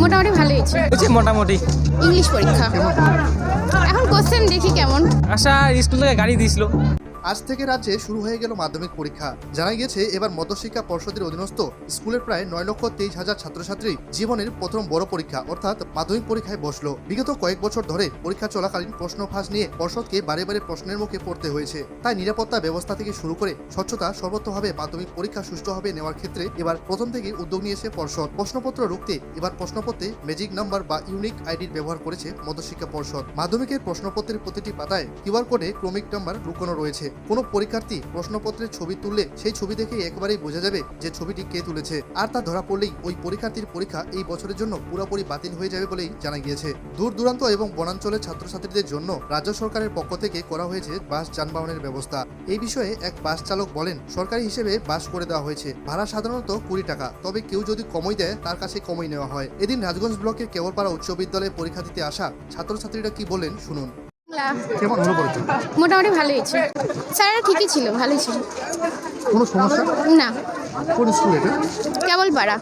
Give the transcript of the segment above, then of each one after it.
মোটামুটি ভালোই হয়েছে। হচ্ছে মোটামুটি। ইংলিশ পরীক্ষা। এখন কোশ্চেন দেখি কেমন। আশা স্কুল থেকে গাড়ি দিয়েছিল আজ থেকে রাজ্যে শুরু হয়ে গেল মাধ্যমিক পরীক্ষা। জানা গিয়েছে, এবার মধ্যশিক্ষা পর্ষদের অধীনস্থ স্কুলের প্রায় নয় লক্ষ তেইশ হাজার ছাত্রছাত্রী জীবনের প্রথম বড় পরীক্ষা, অর্থাৎ মাধ্যমিক পরীক্ষায় বসল। বিগত কয়েক বছর ধরে পরীক্ষা চলাকালীন প্রশ্ন ফাঁস নিয়ে পর্ষদকে বারে বারে প্রশ্নের মুখে পড়তে হয়েছে। তাই নিরাপত্তা ব্যবস্থা থেকে শুরু করে স্বচ্ছতা সর্বত্রভাবে মাধ্যমিক পরীক্ষা সুষ্ঠুভাবে নেওয়ার ক্ষেত্রে এবার প্রথম থেকে উদ্যোগ নিয়েছে পর্ষদ। প্রশ্নপত্র রুখতে এবার প্রশ্নপত্রে ম্যাজিক নাম্বার বা ইউনিক আইডির ব্যবহার করেছে মধ্যশিক্ষা পর্ষদ। মাধ্যমিকের প্রশ্নপত্রের প্রতিটি পাতায় কিউআর কোডে ক্রমিক নাম্বার লুকোনো রয়েছে। কোনো পরীক্ষার্থী প্রশ্নপত্রের ছবি তুললে সেই ছবি দেখে একবারেই বোঝা যাবে যে ছবিটি কে তুলেছে। আর তা ধরা পড়লেই ওই পরীক্ষার্থীর পরীক্ষা এই বছরের জন্য পুরোপুরি বাতিল হয়ে যাবে বলেই জানা গিয়েছে। দূর দূরান্ত এবং বনাঞ্চলের ছাত্রছাত্রীদের জন্য রাজ্য সরকারের পক্ষ থেকে করা হয়েছে বাস যানবাহনের ব্যবস্থা। এই বিষয়ে এক বাস চালক বলেন, সরকারি হিসেবে বাস করে দেওয়া হয়েছে। ভাড়া সাধারণত কুড়ি টাকা। তবে কেউ যদি কমই দেয়, তার কাছে কমই নেওয়া হয়। এদিন রাজগঞ্জ ব্লকের কেবলপাড়া উচ্চ বিদ্যালয়ে পরীক্ষা দিতে আসা ছাত্রছাত্রীরা কি বলেন শুনুন। কেমন হলো পরীক্ষা? মোটামুটি ভালো হয়েছে স্যারেরা ঠিকই ছিল ভালোই ছিল। কোনো সমস্যা? না। কোন স্কুল এটা? কেবল পাড়া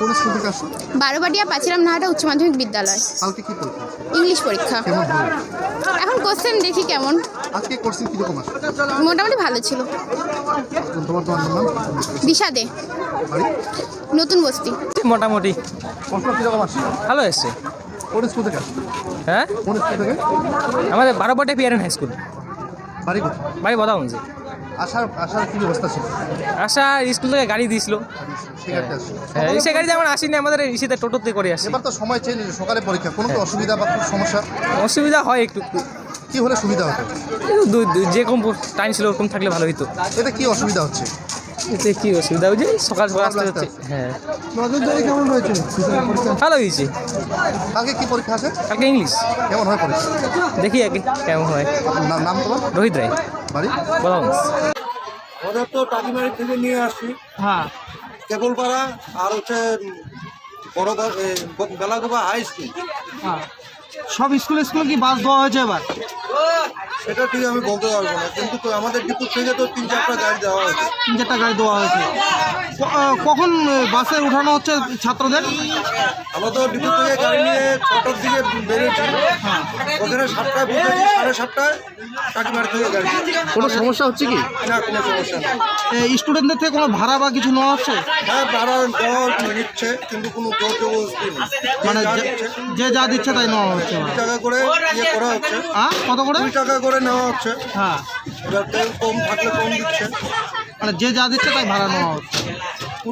কোন স্কুল থেকে আসছো? বারোবাটিয়া পাচিরাম নাহাটা উচ্চ মাধ্যমিক বিদ্যালয়। কালকে কি পরীক্ষা? ইংলিশ পরীক্ষা। কেমন হলো এখন কোশ্চেন দেখি কেমন। আজকে কোর্সিং কীরকম আসছে? মোটামুটি ভালো ছিল। তোমার তোমার নাম? দিশা দে বাড়ি? নতুন বস্তি। মোটামুটি। ভালো এসছে কোন স্কুল থেকে? হ্যাঁ? কোন স্কুল থেকে? আমাদের বারোপাটে পিয়ারেন হাই স্কুল। বাড়ি কোথায়? বাড়ি বদাগঞ্জে আসার আসার কি ব্যবস্থা ছিল? আশা স্কুল থেকে গাড়ি দিয়েছিল। সেখানে আসছো হ্যাঁ, সে গাড়িতে আমরা আসিনি আমাদের ইসিতে টোটোতে করে আসি। এবার তো সময় চেঞ্জ সকালে পরীক্ষা। কোনো তো অসুবিধা বা কোনো সমস্যা? অসুবিধা হয় একটু। কি হলে সুবিধা হতো? দু- যেরকম টাইম ছিল ওরকম থাকলে ভালো হতো এতে কি অসুবিধা হচ্ছে? এতে কি অসুবিধা? হয়েছে সকাল সকাল আসতে হচ্ছে। হ্যাঁ। কেমন হয়েছে ভালো হয়েছে। কালকে কি পরীক্ষা আছে? কালকে ইংলিশ। কেমন হয় পরীক্ষা? দেখি আগে কেমন হয়। নাম- তোমার রোহিত রায়। বাড়ি? বদাগঞ্জ ওদের তো টাকিমারি থেকে নিয়ে আসছি হ্যাঁ। কেবলপাড়া আর হচ্ছে বড় বেলাগোবা হাই স্কুল। সব স্কুল স্কুলে কি বাস দেওয়া হয়েছে এবার? সেটা ঠিক আমি বলতে পারব না কিন্তু তো আমাদের ডিপো থেকে তো তিন চারটা গাড়ি দেওয়া হয়েছে। তিন চারটা গাড়ি দেওয়া হয়েছে। কখন বাসে উঠানো হচ্ছে ছাত্রদের? আমরা তো ডিপো থেকে গাড়ি নিয়ে ছটার দিকে বেরিয়েছি। ওখানে সাতটায় পৌঁছেছি সাড়ে সাতটায় টাকিমারি থেকে গাড়ি। কোনো সমস্যা হচ্ছে কি? না কোনো সমস্যা নেই। স্টুডেন্টদের থেকে কোনো ভাড়া বা কিছু নেওয়া হচ্ছে? হ্যাঁ ভাড়া দেওয়া নিচ্ছে কিন্তু কোনো জোর জবরদস্তি নেই। মানে যে- যা দিচ্ছে। তাই নেওয়া হচ্ছে। টাকা করে ইয়ে করা হচ্ছে। হ্যাঁ কত করে? টাকা করে নেওয়া হচ্ছে। হ্যাঁ। এবার তেল কম থাকলে কম দিচ্ছে। মানে যে যা দিচ্ছে তাই ভাড়া নেওয়া হচ্ছে।